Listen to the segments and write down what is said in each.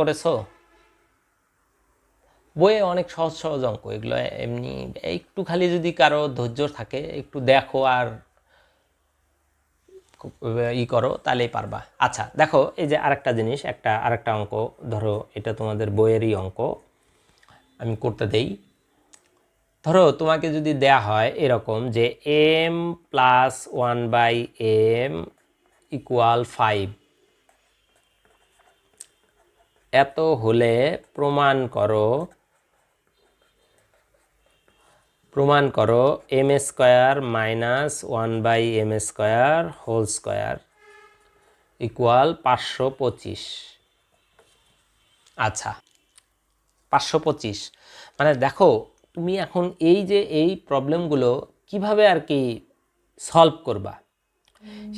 করেছ? বইয়ে অনেক সহজ সহজ অঙ্ক, এগুলো এমনি, একটু খালি যদি কারও ধৈর্য থাকে, একটু দেখো আর ই করো, তাহলেই পারবা। আচ্ছা দেখো, এই যে আরেকটা জিনিস, একটা, আরেকটা অঙ্ক, ধরো, এটা তোমাদের বইয়েরই অঙ্ক, আমি করতে দেই। ধরো, তোমাকে যদি দেয়া হয় এরকম যে M plus one by M equal five এত হলে প্রমাণ করো প্রমাণ করো M square minus one by M square whole square equal পাঁচশো পঁচিশ। আচ্ছা পাঁচশো পঁচিশ। মানে দেখো, তুমি এখন এই যে এই প্রবলেমগুলো কীভাবে আর কি সলভ করবা?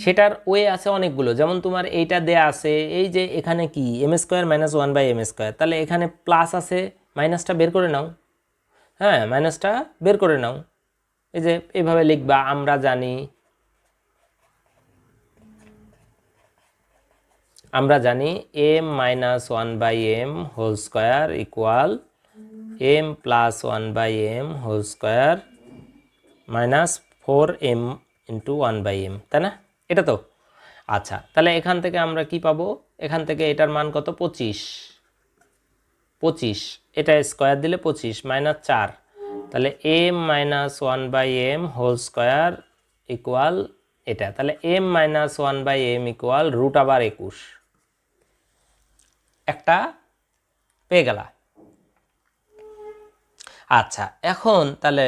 সেটার ওয়ে আছে অনেকগুলো। যেমন তোমার এইটা দেয়া আছে, এই যে এখানে কি? M square minus one by M square তাহলে এখানে প্লাস আছে মাইনাসটা বের করে নাও। হ্যাঁ মাইনাসটা বের করে নাও। এই যে এভাবে লিখবা, আমরা জানি আমরা জানি M minus one by M whole square equal M plus one by M whole square minus four M into one by M তাই না? এটা তো। আচ্ছা তাহলে এখান থেকে আমরা কি পাবো? এখান থেকে এটার মান কত? পঁচিশ। পঁচিশ। এটা স্কোয়ার দিলে পঁচিশ মাইনাস চার। তাহলে M minus one by M whole square equal এটা। তাহলে M minus one by M equal root আবার একুশ। একটা পেয়ে গেলা। আচ্ছা এখন তাহলে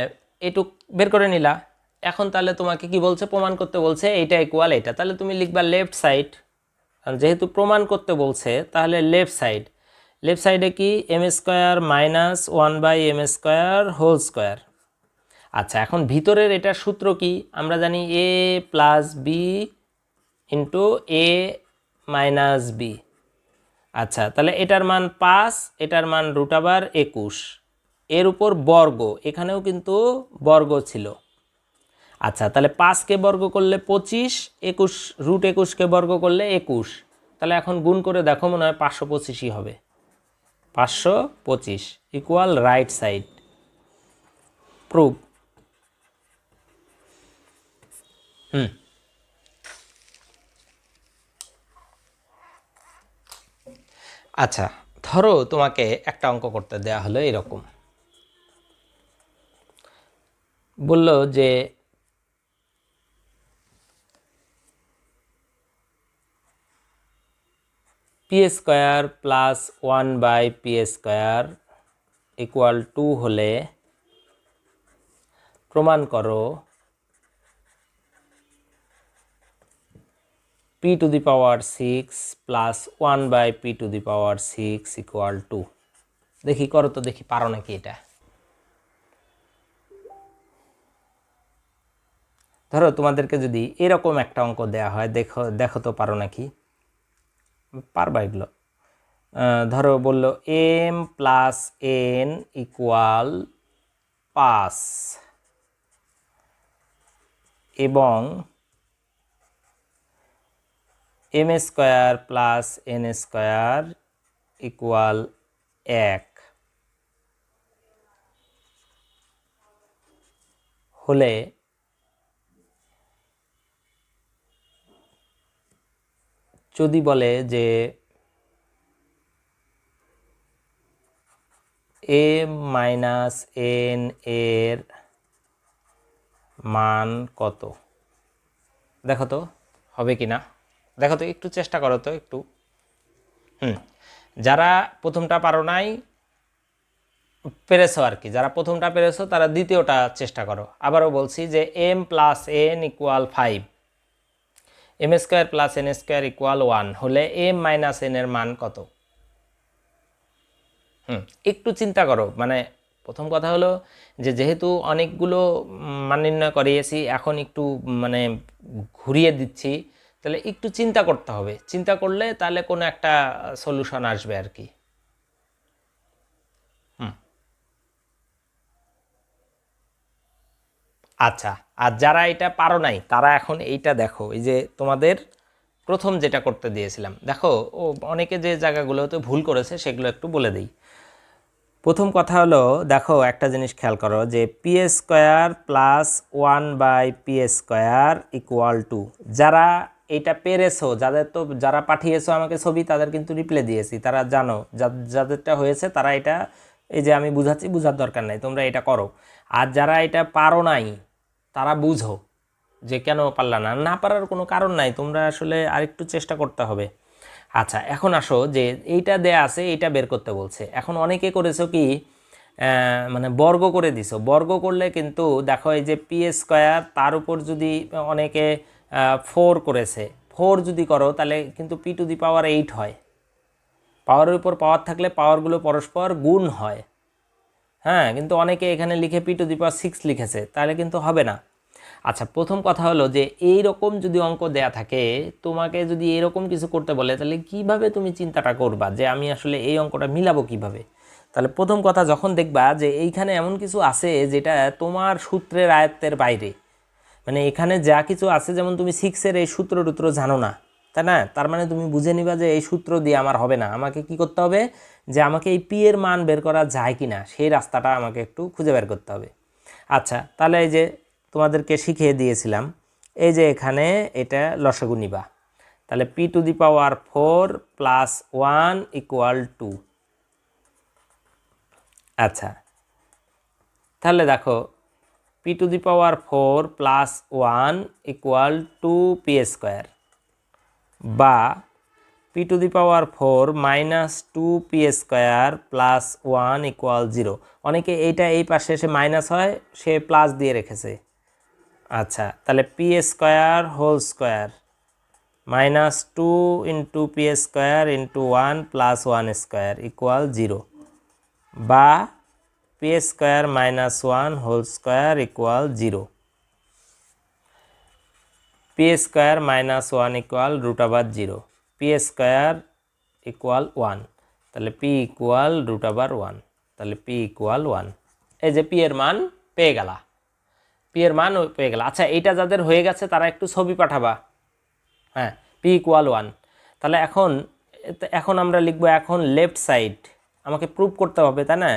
এটুক বের করে নিলা। এখন তাহলে তোমাকে কি বলছে? প্রমাণ করতে বলছে এটা ইকুয়াল এটা। তাহলে তুমি লিখবা লেফট সাইড যেহেতু প্রমাণ করতে বলছে, তাহলে লেফট সাইড লেফট সাইডে কি? M square minus one by M square whole square আচ্ছা এখন ভিতরের এটার সূত্র কি? আমরা জানি A plus B into A minus B আচ্ছা তাহলে এটার মান পাঁচ, এটার মান রুটাবার একুশ। এর উপর বর্গ। এখানেও কিন্তু বর্গ ছিল। আচ্ছা তাহলে পাঁচকে বর্গ করলে পঁচিশ, একুশ রুট একুশকে বর্গ করলে একুশ। তাহলে এখন গুণ করে দেখো, মনে হয় পাঁচশো পঁচিশই হবে। পাঁচশো পঁচিশ equal right side prove hmm. আচ্ছা ধরো তোমাকে একটা অঙ্ক করতে দেয়া হলো এরকম। বলল যে P square plus one by P square equal two হলে প্রমাণ করো P to the power six plus one by P to the power six equal two দেখি, করো তো দেখি, পারো নাকি এটা? ধরো তোমাদেরকে যদি এরকম একটা অঙ্ক দেয়া হয়, দেখো দেখো তো পারো নাকি? পারবা এগুলো। ধরো বলল এম প্লাস এন ইকুয়াল পাস এবং M square plus N square equal এক। হলে যদি বলে যে এম মাইনাস এন এর মান কত? দেখো তো, হবে কি না দেখো তো, একটু চেষ্টা করো তো, একটু। হুম, যারা প্রথমটা পারো নাই, পেরেছ আর কি। যারা প্রথমটা পেরেছ, তারা দ্বিতীয়টা চেষ্টা করো। আবারও বলছি যে M plus N equal five M square plus N square equal one হলে এম মাইনাস এন এর মান কত? হুম, একটু চিন্তা করো। মানে প্রথম কথা হলো যে যেহেতু অনেকগুলো মান নির্ণয় করিয়েছি, এখন একটু মানে ঘুরিয়ে দিচ্ছি, তাহলে একটু চিন্তা করতে হবে। চিন্তা করলে তাহলে কোনো একটা সলিউশন আসবে আর কি। আচ্ছা আর যারা এটা পারো নাই, তারা এখন এইটা দেখো, এই যে তোমাদের প্রথম যেটা করতে দিয়েছিলাম। দেখো, ও অনেকে যে জায়গাগুলোতে ভুল করেছে, সেগুলো একটু বলে দিই। প্রথম কথা হলো, দেখো, একটা জিনিস খেয়াল করো, যে P square plus one by P square equal two যারা এটা পেরেছ, যাদের তো, যারা পাঠিয়েছো আমাকে ছবি, তাদের কিন্তু রিপ্লে দিয়েছি। তারা জানো যাদেরটা হয়েছে, তারা এটা, এই যে আমি বুঝাচ্ছি, বুঝার দরকার নাই, তোমরা এটা করো। আর যারা এটা পারো নাই তারা বুঝো যে কেন পারলা না। না পারার কোনো কারণ নাই, তোমরা আসলে আরেকটু চেষ্টা করতে হবে। আচ্ছা এখন আসো যে এইটা দেয়া আছে, এইটা বের করতে বলছে। এখন অনেকে করেছ কি মানে বর্গ করে দিছো। বর্গ করলে কিন্তু দেখো এই যে পি স্কোয়ার, তার উপর যদি অনেকে ফোর করেছে ফোর যদি করো তাহলে কিন্তু P to the power eight হয়। পাওয়ারের উপর পাওয়ার থাকলে পাওয়ারগুলো পরস্পর গুণ হয়। হ্যাঁ কিন্তু অনেকে এখানে লিখে P to the power six লিখেছে, তাহলে কিন্তু হবে না। আচ্ছা প্রথম কথা হলো যে এই রকম যদি অঙ্ক দেয়া থাকে, তোমাকে যদি এরকম কিছু করতে বলে, তাহলে কীভাবে তুমি চিন্তাটা করবা যে আমি আসলে এই অঙ্কটা মিলাবো কীভাবে? তাহলে প্রথম কথা, যখন দেখবা যে এইখানে এমন কিছু আছে যেটা তোমার সূত্রের আয়ত্তের বাইরে। মানে এখানে যা কিছু আছে, যেমন তুমি সিক্সের এই সূত্র টুত্র জানো না তাই না, তার মানে তুমি বুঝে নিবা যে এই সূত্র দিয়ে আমার হবে না। আমাকে কি করতে হবে? যে আমাকে এই পি এর মান বের করা যায় কি না সেই রাস্তাটা আমাকে একটু খুঁজে বের করতে হবে। আচ্ছা তাহলে এই যে তোমাদেরকে শিখিয়ে দিয়েছিলাম, এই যে এখানে এটা লসাগু নিবা। তাহলে P to the power four plus one equal two আচ্ছা তাহলে দেখো P to the power four plus one equal two P square বা P to the power four minus two P square plus one equal zero. অনেকে এইটা এই পাশে এসে minus হয়, সে প্লাস দিয়ে রেখেছে। আচ্ছা তাহলে P square whole square minus two into P square into one plus one square equal zero. বা P square minus one whole square equal zero. P square minus one equal root আবার zero. P square equal one. তাহলে P equal root আবার one. তাহলে P equal one. এই যে P এর মান পেয়ে গেলা। পি এর মান পেয়ে গেলা। আচ্ছা এইটা যাদের হয়ে গেছে, তারা একটু ছবি পাঠাবা। হ্যাঁ পি ইকুয়াল ওয়ান। তাহলে এখন এখন আমরা লিখব এখন লেফট সাইড। আমাকে প্রুভ করতে হবে, তাই না?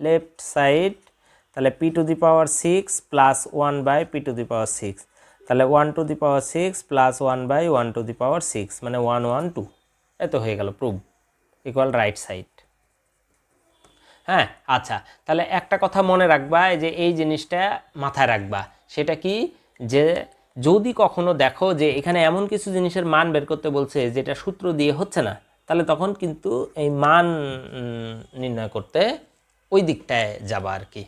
লেফট সাইড, তাহলে P to the power six plus one by P to the power six. তাহলে one to the power six plus one by one to the power six মানে one one two এত হয়ে গেল prove equal right side হ্যাঁ আচ্ছা তাহলে একটা কথা মনে রাখবা যে এই জিনিসটা মাথায় রাখবা। সেটা কি? যে যদি কখনো দেখো যে এখানে এমন কিছু জিনিসের মান বের করতে বলছে, যেটা সূত্র দিয়ে হচ্ছে না, তাহলে তখন কিন্তু এই মান নির্ণয় করতে ওই দিকটায় যাবা আর কি।